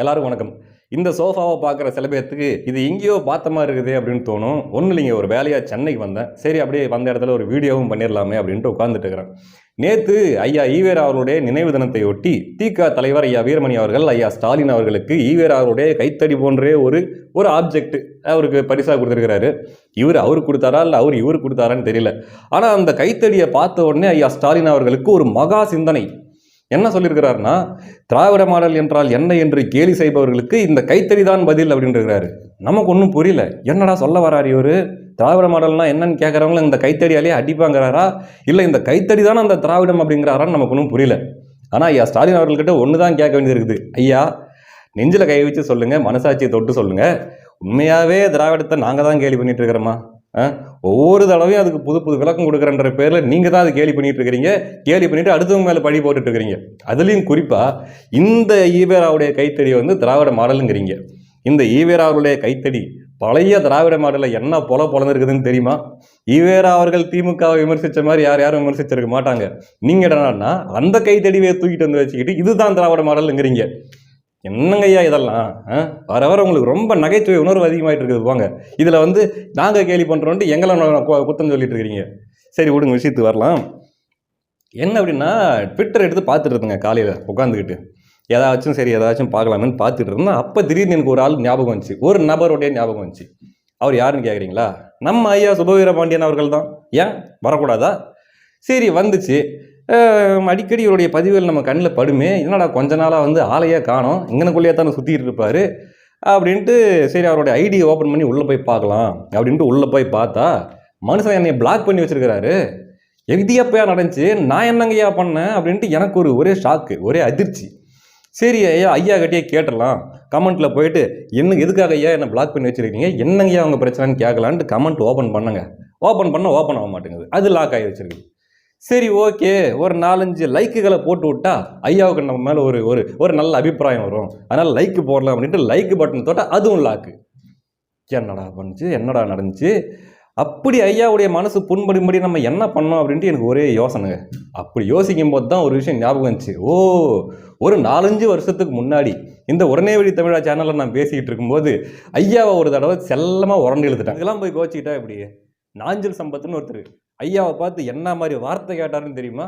எல்லாருக்கும் வணக்கம். இந்த சோஃபாவை பார்க்குற சில பேர்த்துக்கு இது எங்கேயோ பார்த்த மாதிரி இருக்குது அப்படின்னு தோணும். ஒன்றும் இல்லைங்க ஒரு வேலையாக சென்னைக்கு வந்தேன். சரி அப்படியே வந்த இடத்துல ஒரு வீடியோவும் பண்ணிடலாமே அப்படின்ட்டு உட்காந்துட்டு இருக்கிறேன். நேற்று ஐயா ஈவேரா அவர்களுடைய நினைவு தினத்தை ஒட்டி திக தலைவர் ஐயா வீரமணி அவர்கள் ஐயா ஸ்டாலின் அவர்களுக்கு ஈவேரா அவருடைய கைத்தடி போன்றே ஒரு ஒரு ஆப்ஜெக்ட் அவருக்கு பரிசாக கொடுத்துருக்கிறாரு. இவர் அவர் கொடுத்தாரா இல்லை அவர் இவர் கொடுத்தாரான்னு தெரியல. ஆனால் அந்த கைத்தடியை பார்த்த உடனே ஐயா ஸ்டாலின் அவர்களுக்கு ஒரு மகா சிந்தனை. என்ன சொல்லியிருக்கிறாருன்னா திராவிட மாடல் என்றால் என்ன என்று கேலி செய்பவர்களுக்கு இந்த கைத்தறி தான் பதில் அப்படின்றாரு நமக்கு ஒன்றும் புரியல. என்னடா சொல்ல வராரு இவர்? திராவிட மாடல்னா என்னன்னு கேட்குறவங்கள இந்த கைத்தறியாலே அடிப்பாங்கிறாரா? இல்லை இந்த கைத்தறி தானே அந்த திராவிடம் அப்படிங்கிறாரான்னு நமக்கு ஒன்றும் புரியல. ஆனால் ஐயா ஸ்டாலின் அவர்கள்கிட்ட ஒன்று தான் கேட்க வேண்டியது இருக்குது ஐயா நெஞ்சில் கை வச்சு சொல்லுங்கள் மனசாட்சியை தொட்டு சொல்லுங்கள் உண்மையாகவே திராவிடத்தை நாங்கள் தான் கேலி பண்ணிகிட்டு இருக்கிறோமா? ஒவ்வொரு தடவையும் அதுக்கு புது புது விளக்கம் கொடுக்குறன்ற பேரில் நீங்கள் தான் அது கேலி பண்ணிட்டு இருக்கிறீங்க. கேலி பண்ணிட்டு அடுத்தவங்க மேலே பழி போட்டுட்டு இருக்கிறீங்க. அதுலேயும் குறிப்பாக இந்த ஈவேராவுடைய கைத்தடி வந்து திராவிட மாடலுங்கிறீங்க. இந்த ஈவேராவுடைய கைத்தடி பழைய திராவிட மாடலில் என்ன பொல பொலந்துருக்குதுன்னு தெரியுமா? ஈவேரா அவர்கள் திமுகவை விமர்சித்த மாதிரி யார் யாரும் விமர்சிச்சிருக்க மாட்டாங்க. நீங்கள் என்னன்னா அந்த கைத்தடியை தூக்கிட்டு வந்து வச்சுக்கிட்டு இதுதான் திராவிட மாடலுங்கிறீங்க. என்னங்க ஐயா இதெல்லாம்? ஆ? வர வர உங்களுக்கு ரொம்ப நகைச்சுவை உணர்வு அதிகமாகிட்டு இருக்குது போங்க. இதில் வந்து நாங்கள் கேலி பண்ணுறோன்ட்டு எங்களை குத்தம் சொல்லிட்டு இருக்கிறீங்க சரி விடுங்க விஷயத்துக்கு வரலாம். என்ன அப்படின்னா ட்விட்டர் எடுத்து பார்த்துட்டு இருந்தேங்க காலையில் உட்காந்துக்கிட்டு ஏதாச்சும் சரி ஏதாச்சும் பார்க்கலாமேன்னு பார்த்துட்டு இருந்தேன். அப்போ திடீர்னு எனக்கு ஒரு ஆள் ஞாபகம் வந்துச்சு. ஒரு நபருடைய ஞாபகம் வந்துச்சு. அவர் யாருன்னு கேட்குறீங்களா நம்ம ஐயா சுபவீர பாண்டியன் அவர்கள் தான் ஏன்? வரக்கூடாதா? சரி வந்துச்சு. அடிக்கடி இவருடைய பதிவுகள் நம்ம கண்ணில் படுமே. என்னடா கொஞ்ச நாளாக வந்து ஆளையே காணும். இங்கனக்குள்ளேயே தானே சுற்றிட்டு இருப்பார். அப்படின்ட்டு சரி அவருடைய ஐடியை ஓப்பன் பண்ணி உள்ளே போய் பார்க்கலாம். அப்படின்ட்டு உள்ளே போய் பார்த்தா மனுஷன் என்னை பிளாக் பண்ணி வச்சுருக்கிறாரு. எது நடந்துச்சு நான் என்னங்கய்யா பண்ணேன்? அப்படின்ட்டு எனக்கு ஒரு ஒரே ஷாக்கு ஒரே அதிர்ச்சி. சரி ஐயா ஐயா கிட்டே கேட்டலாம் கமெண்ட்டில் போயிட்டு என்ன எதுக்காக ஐயா என்னை பிளாக் பண்ணி வச்சுருக்கீங்க? என்னங்கய்யா அவங்க பிரச்சனைன்னு கேட்கலான்ட்டு கமெண்ட் ஓப்பன் பண்ணுங்க. ஓப்பன் பண்ண ஓப்பன் ஆக மாட்டேங்குது. அது லாக் ஆகி வச்சிருக்கு சரி ஓகே. ஒரு நாலஞ்சு லைக்குகளை போட்டு விட்டா ஐயாவுக்கு நம்ம மேலே ஒரு ஒரு ஒரு நல்ல அபிப்பிராயம் வரும். அதனால் லைக்கு போடலாம் அப்படின்ட்டு லைக் பட்டன் தொட்டால் அதுவும் லாக்கு என்னடா பண்ணுச்சு? என்னடா நடந்துச்சு? அப்படி ஐயாவுடைய மனசு புண்படும்படி நம்ம என்ன பண்ணோம் அப்படின்ட்டு எனக்கு ஒரே யோசனைங்க. அப்படி யோசிக்கும் போது தான் ஒரு விஷயம் ஞாபகம் வந்துச்சு. ஓ ஒரு நாலஞ்சு வருஷத்துக்கு முன்னாடி இந்த உடனே வழி தமிழா சேனலில் நான் பேசிக்கிட்டு இருக்கும்போது ஐயாவை ஒரு தடவை செல்லமாக உரண்டு இழுத்துட்டேன். இதெல்லாம் போய் கோச்சிக்கிட்டா இப்படி நாஞ்சல் சம்பத்துன்னு ஒருத்தர். ஐயாவை பார்த்து என்ன மாதிரி வார்த்தை கேட்டாருன்னு தெரியுமா?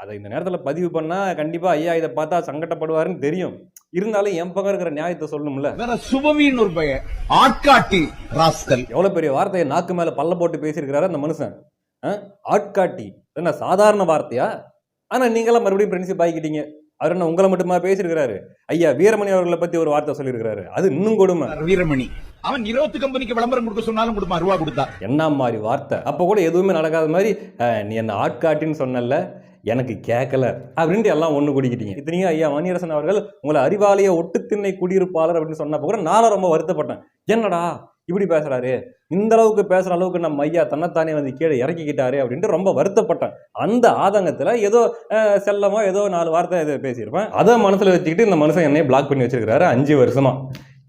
அதை இந்த நேரத்தில் பதிவு பண்ணால் கண்டிப்பாக ஐயா இதை பார்த்தா சங்கடப்படுவாருன்னு தெரியும். இருந்தாலும் என் பக்கம் இருக்கிற நியாயத்தை சொல்லணும்ல. வேற ஒரு பையன். ஆட்காட்டி ராஸ்கல். எவ்வளோ பெரிய வார்த்தையை நாக்கு மேலே பல்ல போட்டு பேசியிருக்கிறாரு அந்த மனுஷன்? ஆட்காட்டி. என்ன சாதாரண வார்த்தையா? ஆனால் நீங்களாம் மறுபடியும் ஃப்ரெண்ட்ஷிப் ஆகிக்கிட்டீங்க. அவர் என்ன உங்களை மட்டுமா பேசியிருக்கிறாரு? ஐயா வீரமணி அவர்களை பற்றி ஒரு வார்த்தை சொல்லியிருக்கிறாரு. அது இன்னும் கொடுமை. வீரமணி. அவன் இருபத்து கம்பெனிக்கு விளம்பரம் கொடுக்க சொன்னாலும் கொடுப்பான் ரூபா கொடுத்தா. என்ன மாதிரி வார்த்தை? அப்போ கூட எதுவுமே நடக்காத மாதிரி நீ என்ன ஆட்காட்டின்னு சொன்னல எனக்கு கேட்கல அப்படின்ட்டு எல்லாம் ஒன்று குடிக்கிட்டீங்க. இத்தனையும் ஐயா மணியரசன் அவர்கள் உங்களை அறிவாலய ஒட்டுத்திண்ணை குடியிருப்பாளர் அப்படின்னு சொன்னப்போ கூட நானும் ரொம்ப வருத்தப்பட்டேன். என்னடா இப்படி பேசுறாரு? இந்த அளவுக்கு பேசுற அளவுக்கு நம்ம ஐயா தன்னைத்தானே வந்து கீழே இறக்கிக்கிட்டாரு? அப்படின்ட்டு ரொம்ப வருத்தப்பட்டேன். அந்த ஆதங்கத்தில் ஏதோ செல்லமோ ஏதோ நாலு வார்த்தை பேசியிருப்பேன். அதை மனசில் வச்சுக்கிட்டு இந்த மனுஷன் என்னைய பிளாக் பண்ணி வச்சிருக்கிறாரு அஞ்சு வருஷமா.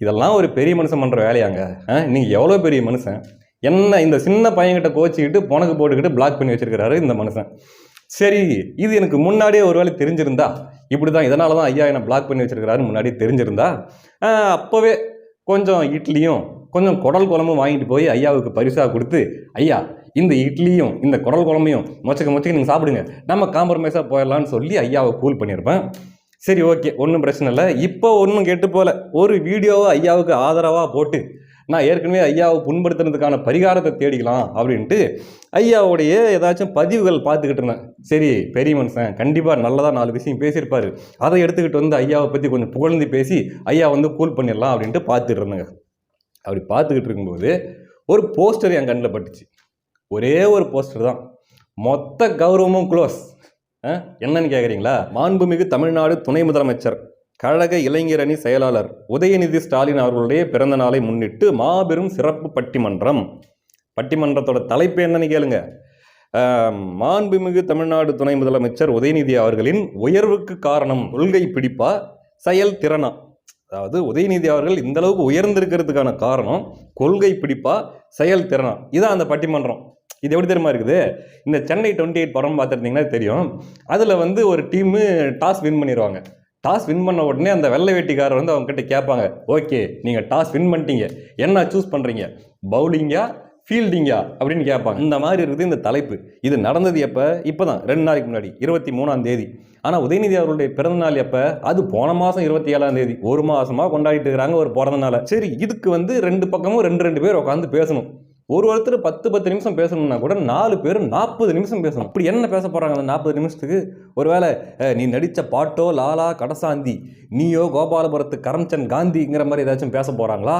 இதெல்லாம் ஒரு பெரிய மனுஷன் பண்ணுற வேலையாங்க. நீங்கள் எவ்வளோ பெரிய மனுஷன்? என்ன இந்த சின்ன பையன்கிட்ட கோச்சிக்கிட்டு புனக்கு போட்டுக்கிட்டு பிளாக் பண்ணி வச்சிருக்கிறாரு இந்த மனுஷன். சரி இது எனக்கு முன்னாடியே ஒரு வேலை தெரிஞ்சிருந்தா? இப்படி தான் இதனால தான் ஐயா என்னை பிளாக் பண்ணி வச்சிருக்கிறாரு முன்னாடியே தெரிஞ்சிருந்தா? அப்போவே கொஞ்சம் இட்லியும் கொஞ்சம் குடல் குழம்பும் வாங்கிட்டு போய் ஐயாவுக்கு பரிசாக கொடுத்து ஐயா இந்த இட்லியும் இந்த குடல் குழம்பையும் மொச்சக்க மொச்சக்க நீங்கள் சாப்பிடுங்க. நம்ம காம்ப்ரமைஸாக போயிடலான்னு சொல்லி ஐயாவை கூல் பண்ணியிருப்பேன். சரி ஓகே. ஒன்றும் பிரச்சனை இல்லை. இப்போ ஒன்றும் கெட்டு போல. ஒரு வீடியோவை ஐயாவுக்கு ஆதரவாக போட்டு நான் ஏற்கனவே ஐயாவை புண்படுத்துறதுக்கான பரிகாரத்தை தேடிக்கலாம் அப்படின்ட்டு ஐயாவுடைய ஏதாச்சும் பதிவுகள் பார்த்துக்கிட்டு இருந்தேன். சரி பெரிய மனுஷன் கண்டிப்பாக நல்லதாக நாலு விஷயம் பேசியிருப்பார். அதை எடுத்துக்கிட்டு வந்து ஐயாவை பற்றி கொஞ்சம் புகழ்ந்து பேசி ஐயா வந்து கூல் பண்ணிடலாம் அப்படின்ட்டு பார்த்துட்டு இருந்தேங்க. அப்படி பார்த்துக்கிட்டு இருக்கும்போது ஒரு போஸ்டர் என் கண்ணில் பட்டுச்சு. ஒரே ஒரு போஸ்டர் தான். மொத்த கௌரவமும் க்ளோஸ் என்னன்னு கேட்குறீங்களா மாண்புமிகு தமிழ்நாடு துணை முதலமைச்சர் கழக இளைஞரணி செயலாளர் உதயநிதி ஸ்டாலின் அவர்களுடைய பிறந்த நாளை முன்னிட்டு மாபெரும் சிறப்பு பட்டிமன்றம். பட்டிமன்றத்தோட தலைப்பு என்னன்னு கேளுங்க. மாண்புமிகு தமிழ்நாடு துணை முதலமைச்சர் உதயநிதி அவர்களின் உயர்வுக்கு காரணம் கொள்கை பிடிப்பா செயல் திறனா? அதாவது உதயநிதி அவர்கள் இந்த அளவுக்கு உயர்ந்திருக்கிறதுக்கான காரணம் கொள்கை பிடிப்பா செயல் திறனா? இதான் அந்த பட்டிமன்றம். இது எப்படி தெரியுமா இருக்குது? இந்த சென்னை டுவெண்ட்டி எயிட் படம் பார்த்துருந்தீங்கன்னா தெரியும். அதில் வந்து ஒரு டீமு டாஸ் வின் பண்ணிடுவாங்க டாஸ் வின் பண்ண உடனே அந்த வெள்ளை வேட்டிக்காரர் வந்து அவங்ககிட்ட கேட்பாங்க ஓகே நீங்கள் டாஸ் வின் பண்ணிட்டீங்க. என்ன சூஸ் பண்ணுறீங்க பவுலிங்கா ஃபீல்டிங்கா அப்படின்னு கேட்பாங்க. இந்த மாதிரி இருக்குது இந்த தலைப்பு. இது நடந்தது எப்போ? இப்போ தான் ரெண்டு நாளைக்கு முன்னாடி இருபத்தி மூணாம் தேதி. ஆனால் உதயநிதி அவருடைய பிறந்தநாள் எப்போ? அது போன மாதம் இருபத்தி ஏழாம் தேதி. ஒரு மாதமாக கொண்டாடிட்டு இருக்கிறாங்க ஒரு பிறந்தநாளை. சரி இதுக்கு வந்து ரெண்டு பக்கமும் ரெண்டு ரெண்டு பேர் உட்காந்து பேசணும். ஒரு ஒருத்தர் பத்து பத்து நிமிஷம் பேசணும்னா கூட நாலு பேர் நாற்பது நிமிஷம் பேசணும். அப்படி என்ன பேச போகிறாங்க அந்த நாற்பது நிமிஷத்துக்கு? ஒருவேளை நீ நடித்த பாட்டோ லாலா கடசாந்தி நீயோ கோபாலபுரத்து கரம்சந்த் காந்திங்கிற மாதிரி ஏதாச்சும் பேச போகிறாங்களா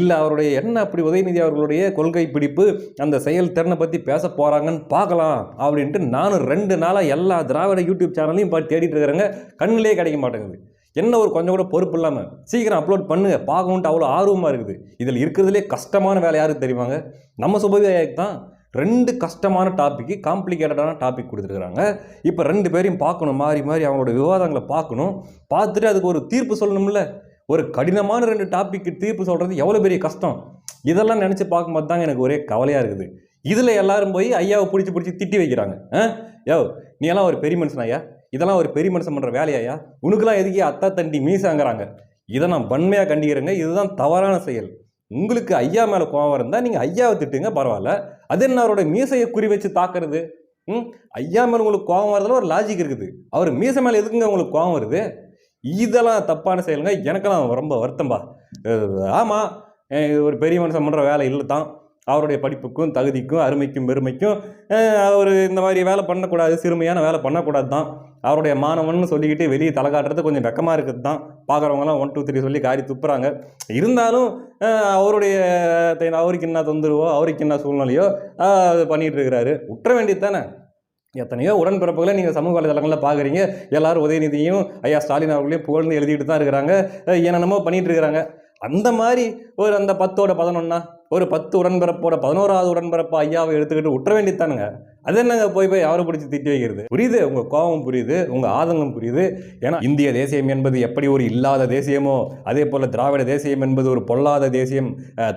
இல்லை அவருடைய என்ன அப்படி உதயநிதி அவர்களுடைய கொள்கை பிடிப்பு அந்த செயல் திறனை பற்றி பேச போகிறாங்கன்னு பார்க்கலாம் அப்படின்ட்டு நானும் ரெண்டு நாளாக எல்லா திராவிட யூடியூப் சேனலையும் பார்த்து தேடிட்டு இருக்கிறேங்க. கண்ணிலே கிடைக்க மாட்டேங்குது. என்ன ஒரு கொஞ்சம் கூட பொறுப்பு இல்லாமல் சீக்கிரம் அப்லோட் பண்ணுங்கள் பார்க்கணுன்ட்டு அவ்வளோ ஆர்வமாக இருக்குது. இதில் இருக்கிறதுலே கஷ்டமான வேலை யாருக்கு தெரியுமாங்க? நம்ம சுபவியாயக்கு தான் ரெண்டு கஷ்டமான டாப்பிக்கு காம்ப்ளிகேட்டடான டாபிக் கொடுத்துருக்குறாங்க. இப்போ ரெண்டு பேரையும் பார்க்கணும் மாறி மாறி அவங்களோட விவாதங்களை பார்க்கணும். பார்த்துட்டு அதுக்கு ஒரு தீர்ப்பு சொல்லணும்ல. ஒரு கடினமான ரெண்டு டாப்பிக்கு தீர்ப்பு சொல்கிறது எவ்வளோ பெரிய கஷ்டம்? இதெல்லாம் நினச்சி பார்க்கும்போது தாங்க எனக்கு ஒரே கவலையாக இருக்குது. இதில் எல்லாரும் போய் ஐயாவை பிடிச்சி பிடிச்சி திட்டி வைக்கிறாங்க. ஆ? யோ நீ எல்லாம் ஒரு பெரிய மனுஷன் ஐயா? இதெல்லாம் ஒரு பெரிய மனுஷன் பண்ணுற வேலையாயா உனக்குலாம் எதுக்கே அத்தா தண்டி மீசாங்கிறாங்க? இதை நான் வன்மையாக கண்டிக்கிறேங்க. இதுதான் தவறான செயல். உங்களுக்கு ஐயா மேலே கோவம் இருந்தால் நீங்கள் ஐயாவை திட்டுங்க பரவாயில்ல. அது என்ன அவரோட மீசையை குறி வச்சு தாக்குறது? ம்? ஐயா மேலே உங்களுக்கு கோவம் வரதுல ஒரு லாஜிக் இருக்குது. அவர் மீசை மேலே எதுக்குங்க உங்களுக்கு கோவம் வருது? இதெல்லாம் தப்பான செயலுங்க. எனக்கெல்லாம் ரொம்ப வருத்தம்பா. ஆமாம் ஒரு பெரிய மனுஷன் பண்ணுற வேலை இல்லை தான் அவருடைய படிப்புக்கும் தகுதிக்கும் அருமைக்கும் பெருமைக்கும் அவர் இந்த மாதிரி வேலை பண்ணக்கூடாது சிறுமையான வேலை பண்ணக்கூடாது தான் அவருடைய மாணவன் சொல்லிக்கிட்டு வெளியே தலை காட்டுறது கொஞ்சம் வெக்கமாக இருக்குது தான் பார்க்குறவங்களாம் ஒன் டூ த்ரீ சொல்லி காரி துப்புறாங்க. இருந்தாலும் அவருடைய அவருக்கு என்ன தொந்தரவோ அவருக்கு என்ன சூழ்நிலையோ அது பண்ணிட்டு இருக்கிறாரு. உற்ற வேண்டியது தானே எத்தனையோ உடன்பிறப்புகளை நீங்கள் சமூக வலைதளங்களில் பார்க்குறீங்க எல்லாரும் உதயநிதியும் ஐயா ஸ்டாலின் அவர்களையும் புகழ்ந்து எழுதிட்டு தான் இருக்கிறாங்க. என்னென்னமோ பண்ணிகிட்டு இருக்கிறாங்க. அந்த மாதிரி ஒரு அந்த பத்தோட பதினொன்னா ஒரு பத்து உடன்பிறப்போட பதினோராவது உடன்பிறப்பு ஐயாவை எடுத்துக்கிட்டு உற்ற வேண்டித்தானுங்க. அது என்னங்க போய் போய் அவரை பிடிச்சி திட்டி வைக்கிறது? புரியுது? உங்க கோபம் புரியுது. உங்க ஆதங்கம் புரியுது. ஏன்னா இந்திய தேசியம் என்பது எப்படி ஒரு இல்லாத தேசியமோ அதே போல் திராவிட தேசியம் என்பது ஒரு பொல்லாத தேசியம்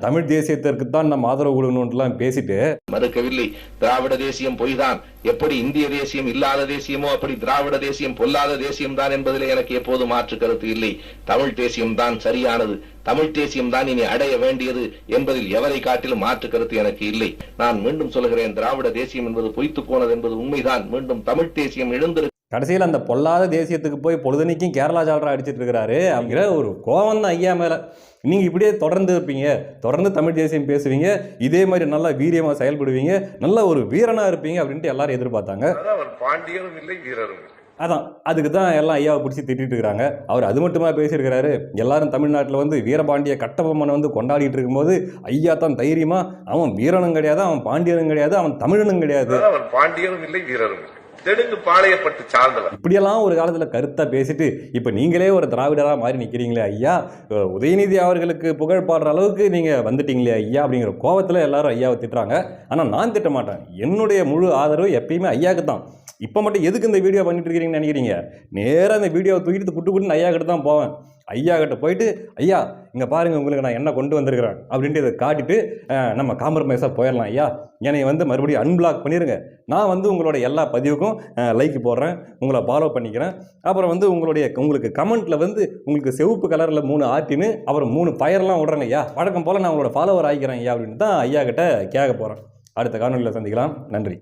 தமிழ் தேசியத்திற்கு தான் நம்ம ஆதரவு கொடுக்கணும்லாம் பேசிட்டு மறுக்கவில்லை. திராவிட தேசியம் பொய்தான். எப்படி இந்திய தேசியம் இல்லாத தேசியமோ அப்படி திராவிட தேசியம் பொல்லாத தேசியம் தான் என்பதில் எனக்கு எப்போது மாற்று கருத்து இல்லை. தமிழ் தேசியம் தான் சரியானது. தமிழ் தேசியம் தான் இனி அடைய வேண்டியது என்பதில் எவர் காட்டிலும் மாற்று கருத்து எனக்கு இல்லை. நான் மீண்டும் சொல்கிறேன் திராவிட தேசியம் என்பது பொய்த்து போனது என்பது உண்மைதான். மீண்டும் தமிழ் தேசியம் எழுந்திரு கடைசியில் அந்த பொல்லாத தேசியத்துக்கு போய் பொழுதுனைக்கும் கேரளா ஜாலரா அடிச்சிட்டு இருக்கிறாரு. அப்படிங்கிற ஒரு கோவம் தான் ஐயா மேலே. நீங்கள் இப்படியே தொடர்ந்து இருப்பீங்க. தொடர்ந்து தமிழ் தேசியம் பேசுவீங்க. இதே மாதிரி நல்லா வீரியமாக செயல்படுவீங்க. நல்ல ஒரு வீரனாக இருப்பீங்க அப்படின்ட்டு எல்லாரும் எதிர்பார்த்தாங்க. அவர் பாண்டியரும் இல்லை வீரரும் இல்லை. அதான் அதுக்கு தான் எல்லாம் ஐயாவை பிடிச்சி திட்டிட்டு இருக்கிறாங்க அவர் அது மட்டுமா பேசியிருக்கிறாரு? எல்லாரும் தமிழ்நாட்டில் வந்து வீரபாண்டிய கட்டபொம்மனை வந்து கொண்டாடிட்டு இருக்கும்போது ஐயா தான் தைரியமா அவன் வீரனும் கிடையாது அவன் பாண்டியனும் கிடையாது அவன் தமிழனும் கிடையாது. அவர் பாண்டியரும் இல்லை வீரரும் இல்லை. தெலுங்கு பாளையப்பட்டு சார்ந்தவர் இப்படியெல்லாம் ஒரு காலத்தில் கருத்தாக பேசிட்டு இப்போ நீங்களே ஒரு திராவிடராக மாறி நிற்கிறீங்களே ஐயா? உதயநிதி அவர்களுக்கு புகழ் பாடுற அளவுக்கு நீங்கள் வந்துட்டீங்களே ஐயா? அப்படிங்கிற கோவத்தில் எல்லாரும் ஐயாவை திட்டுறாங்க. ஆனால் நான் திட்ட மாட்டேன். என்னுடைய முழு ஆதரவு எப்பயுமே ஐயாவுக்கு தான். இப்போ மட்டும் எதுக்கு இந்த வீடியோ பண்ணிட்டு இருக்கிறீங்கன்னு நினைக்கிறீங்க? நேராக இந்த வீடியோவை தூக்கிட்டு குட்டு குட்டு ஐயா கிட்ட தான் போவேன். ஐயா கிட்ட போயிட்டு ஐயா இங்கே பாருங்கள் உங்களுக்கு நான் என்ன கொண்டு வந்திருக்கிறேன்? அப்படின்ட்டு இதை காட்டிட்டு நம்ம காம்ப்ரமைஸாக போயிடலாம் ஐயா. என்னை வந்து மறுபடியும் அன்பிளாக் பண்ணிடுங்க நான் வந்து உங்களோட எல்லா பதிவுக்கும் லைக் போடுறேன் உங்களை ஃபாலோ பண்ணிக்கிறேன். அப்புறம் வந்து உங்களுடைய உங்களுக்கு கமெண்ட்டில் வந்து உங்களுக்கு செவப்பு கலரில் மூணு ஆர்டின்னு அப்புறம் மூணு ஃபயர்லாம் விடுறேங்க ஐயா. வழக்கம் போல் நான் உங்களோட ஃபாலோவர் ஆகிக்கிறேன் ஐயா அப்படின்னு தான் ஐயா கிட்ட கேட்க போகிறேன் அடுத்த காணொலியில் சந்திக்கலாம். நன்றி.